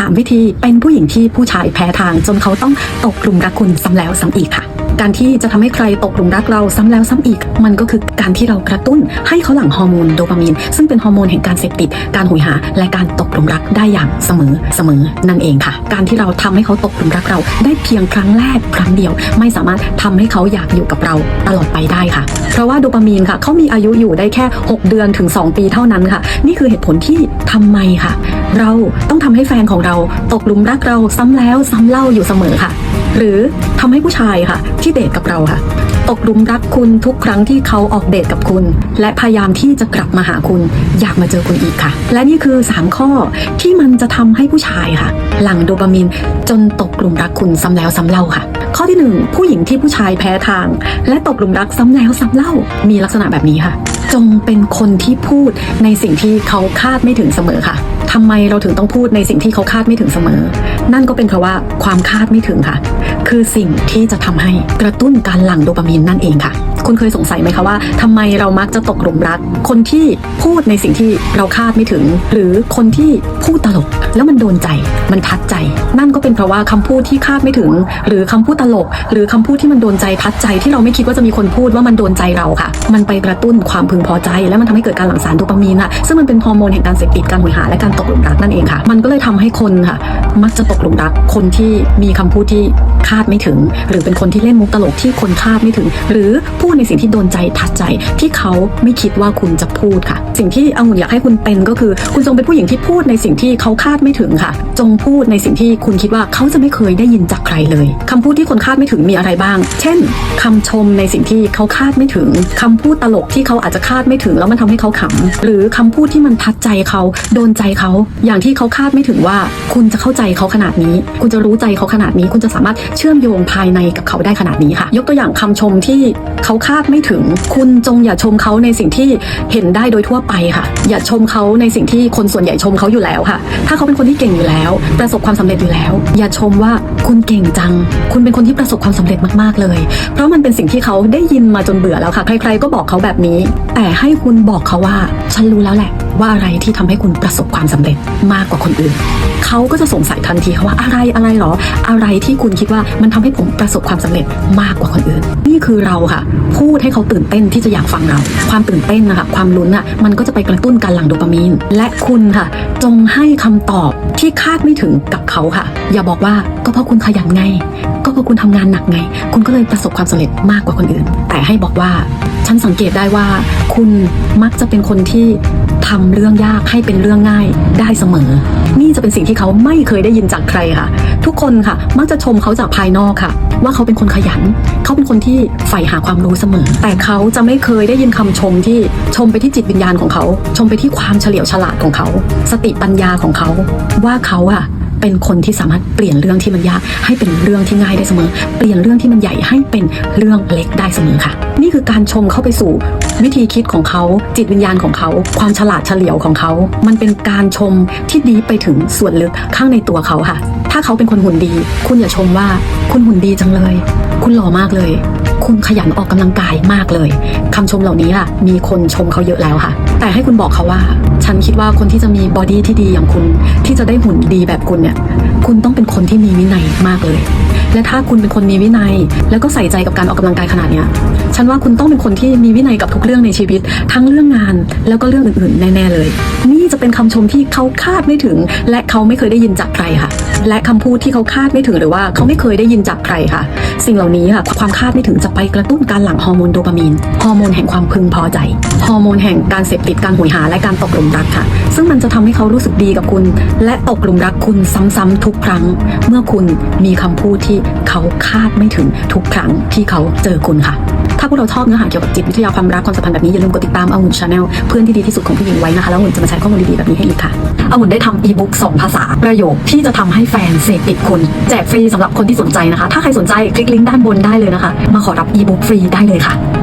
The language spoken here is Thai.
3 วิธีเป็นผู้หญิงที่ผู้ชายแพ้ทาง จนเขาต้องตกกลุ่มรักคุณซ้ำแล้วซ้ำอีกค่ะ การที่จะทำให้ใครตกหลุมรักเราซ้ำแล้วซ้ำอีก มันก็คือการที่เรากระตุ้นให้เขาหลั่งฮอร์โมนโดปามีน ซึ่งเป็นฮอร์โมนแห่งการเสพติด การหุยหา และการตกหลุมรักได้อย่างเสมอเสมอนั่นเองค่ะ การที่เราทำให้เขาตกหลุมรักเรา ได้เพียงครั้งแรกครั้งเดียว ไม่สามารถทำให้เขาอยากอยู่กับเราตลอดไปได้ค่ะ เพราะว่าโดปามีนค่ะเขามีอายุอยู่ได้แค่ 6 เดือนถึง 2 ปีเท่านั้นค่ะ นี่คือเหตุผลที่ทำไมค่ะ เราต้องทำให้แฟนของเราตกหลุมรักเราซ้ำแล้วซ้ำเล่าอยู่เสมอค่ะ หรือทำให้ผู้ชายค่ะ ที่เดทกับเราค่ะ ตกหลุมรักคุณทุกครั้งที่เขาออกเดทกับคุณ และพยายามที่จะกลับมาหาคุณ อยากมาเจอคุณอีกค่ะ และนี่คือ 3 ข้อที่มันจะทำให้ผู้ชายค่ะ หลั่งโดปามีนจนตกหลุมรักคุณซ้ำแล้วซ้ำเล่าค่ะ ข้อที่หนึ่งผู้หญิงที่ผู้ชายแพ้ทาง และตกหลุมรักซ้ำแล้วซ้ำเล่า มีลักษณะแบบนี้ค่ะ จงเป็นคนที่พูดในสิ่งที่เขาคาดไม่ถึงเสมอค่ะ ทำไมเราถึงต้องพูดในสิ่งที่เขาคาดไม่ถึงเสมอ นั่นก็เป็นเพราะว่าความคาดไม่ถึงค่ะ คือสิ่งที่จะทำให้กระตุ้นการหลั่งโดปามีนนั่นเองค่ะ คุณเคยสงสัยไหมคะว่าทำไมเรามักจะตกหลุมรัก คนที่พูดในสิ่งที่เราคาดไม่ถึง หรือคนที่พูดตลก แล้วมันโดนใจ มันทัดใจ นั่นก็เป็นเพราะว่าคำพูดที่คาดไม่ถึง หรือคำพูดตลก หรือคำพูดที่มันโดนใจทัดใจที่เราไม่คิดว่าจะมีคนพูดว่ามันโดนใจเราค่ะ มันไปกระตุ้นความพึงพอใจ และมันทำให้เกิดการหลั่งสารโดปามีนอะซึ่งมันเป็นฮอร์โมนแห่งการเสพติดการหวยหาและการตกหลุมรักนั่นเองค่ะ มันก็เลยทำให้คนค่ะ มักจะตกหลุมรัก คนที่มีคำพูดที่คาดไม่ถึง หรือเป็นคนที่เล่นมุกตลกที่คนคาดไม่ถึง หรือพูดในสิ่งที่โดนใจทัดใจ ที่เขาไม่คิดว่าคุณจะพูดค่ะ สิ่งที่องุ่นอยากให้คุณเป็นก็คือ คุณจงเป็นผู้หญิงที่พูดในสิ่งที่เขาคาดไม่ถึงค่ะ จงพูดในสิ่งที่คุณคิดว่าเขาจะไม่เคยได้ยินจากใครเลยคำพูดที่คนคาดไม่ถึงมีอะไรบ้าง เช่นคำชมในสิ่งที่เขาคาดไม่ถึงคำพูดตลกที่เขาอาจจะคาดไม่ถึง แล้วมันทำให้เขาขำหรือคำพูดที่มันทัดใจเขาโดนใจเขา อย่างที่เขาคาดไม่ถึงว่า คุณจะเข้าใจเขาขนาดนี้ คุณจะรู้ใจเขาขนาดนี้ คุณจะสามารถเชื่อมโยงภายในกับเขาได้ขนาดนี้ค่ะ ยกตัวอย่างคำชมที่เขาคาดไม่ถึง คุณจงอย่าชมเขาในสิ่งที่เห็นได้โดยทั่วไปค่ะ อย่าชมเขาในสิ่งที่คนส่วนใหญ่ชมเขาอยู่แล้วค่ะ ถ้าเขาเป็นคนที่เก่งอยู่แล้ว ประสบความสำเร็จอยู่แล้ว อย่าชมว่าคุณเก่งจัง คุณเป็นคนที่ประสบความสำเร็จมากๆเลย เพราะมันเป็นสิ่งที่เขาได้ยินมาจนเบื่อแล้วค่ะใครๆก็บอกเขาแบบนี้ แต่ให้คุณบอกเขาว่า ฉันรู้แล้วแหละ ว่าอะไรที่ทำให้คุณประสบความสำเร็จมากกว่าคนอื่น เขาก็จะสงสัยทันทีค่ะว่าอะไรอะไรหรอ อะไรที่คุณคิดว่ามันทำให้ผมประสบความสำเร็จมากกว่าคนอื่น นี่คือเราค่ะ พูดให้เขาตื่นเต้นที่จะอยากฟังเรา ความตื่นเต้นนะคะความลุ้นอะมันก็จะไปกระตุ้นการหลั่งโดปามีน และคุณค่ะ จงให้คำตอบที่คาดไม่ถึงกับเขาค่ะ อย่าบอกว่าก็เพราะคุณขยันไง ก็เพราะคุณทำงานหนักไง คุณก็เลยประสบความสำเร็จมากกว่าคนอื่น แต่ให้บอกว่า ฉันสังเกตได้ว่า คุณมักจะเป็นคนที่ทำเรื่องยากให้เป็นเรื่องง่ายได้เสมอ นี่จะเป็นสิ่งที่เขาไม่เคยได้ยินจากใครค่ะ ทุกคนค่ะ มักจะชมเขาจากภายนอกค่ะ ว่าเขาเป็นคนขยัน เขาเป็นคนที่ใฝ่หาความรู้เสมอ แต่เขาจะไม่เคยได้ยินคำชมที่ชมไปที่จิตวิญญาณของเขา ชมไปที่ความเฉลียวฉลาดของเขา สติปัญญาของเขา ว่าเขาอะ เป็นคนที่สามารถเปลี่ยนเรื่องที่มันยาก ให้เป็นเรื่องที่ง่ายได้เสมอ เปลี่ยนเรื่องที่มันใหญ่ให้เป็นเรื่องเล็กได้เสมอค่ะ นี่คือการชมเข้าไปสู่วิธีคิดของเขา จิตวิญญาณของเขา ความฉลาดเฉลียวของเขา มันเป็นการชมที่ดีไปถึงส่วนลึกข้างในตัวเขาค่ะ ถ้าเขาเป็นคนหุ่นดี คุณอย่าชมว่า คุณหุ่นดีจังเลย คุณหล่อมากเลย คุณขยันออกกำลังกายมากเลยคำชมเหล่านี้ค่ะ มีคนชมเขาเยอะแล้วค่ะ แต่ให้คุณบอกเขาว่า ฉันคิดว่าคนที่จะมีบอดี้ที่ดีอย่างคุณ ที่จะได้หุ่นดีแบบคุณเนี่ย คุณต้องเป็นคนที่มีวินัยมากเลย และถ้าคุณเป็นคนมีวินัย แล้วก็ใส่ใจกับการออกกำลังกายขนาดเนี้ยฉันว่าคุณต้องเป็นคนที่มีวินัยกับทุกเรื่องในชีวิต ทั้งเรื่องงานแล้วก็เรื่องอื่นๆแน่ๆเลยนี่ จะเป็นคำชมที่เขาคาดไม่ถึง และเขาไม่เคยได้ยินจากใครค่ะ และคำพูดที่เขาคาดไม่ถึงหรือว่าเขาไม่เคยได้ยินจากใครค่ะ สิ่งเหล่านี้ค่ะความคาดไม่ถึงจะไปกระตุ้นการหลั่งฮอร์โมนโดปามีนฮอร์โมนแห่งความพึงพอใจฮอร์โมนแห่งการเสพติดการหวยหาและการตกหลุมรักค่ะ ซึ่งมันจะทำให้เขารู้สึกดีกับคุณ และตกหลุมรักคุณซ้ำๆทุกครั้ง เมื่อคุณมีคำพูดที่เขาคาดไม่ถึงทุกครั้งที่เขาเจอคุณค่ะ ถ้าพวกเราชอบเนื้อหาเกี่ยวกับจิตวิทยาความรักความสัมพันธ์แบบนี้อย่าลืมกดติดตามเอาหุ่นชาแนลเพื่อนที่ดีที่สุดของผู้หญิงไว้นะคะแล้วหุ่นจะมาแชร์ข้อมูลดีๆแบบนี้ให้อีกค่ะเอาหุ่นได้ทำอีบุ๊กสองภาษาประโยคที่จะทำให้แฟนเสพติดคุณแจกฟรีสำหรับคนที่สนใจนะคะ ถ้าใครสนใจคลิกลิงก์ด้านบนได้เลยนะคะ มาขอรับอีบุ๊กฟรีได้เลยค่ะ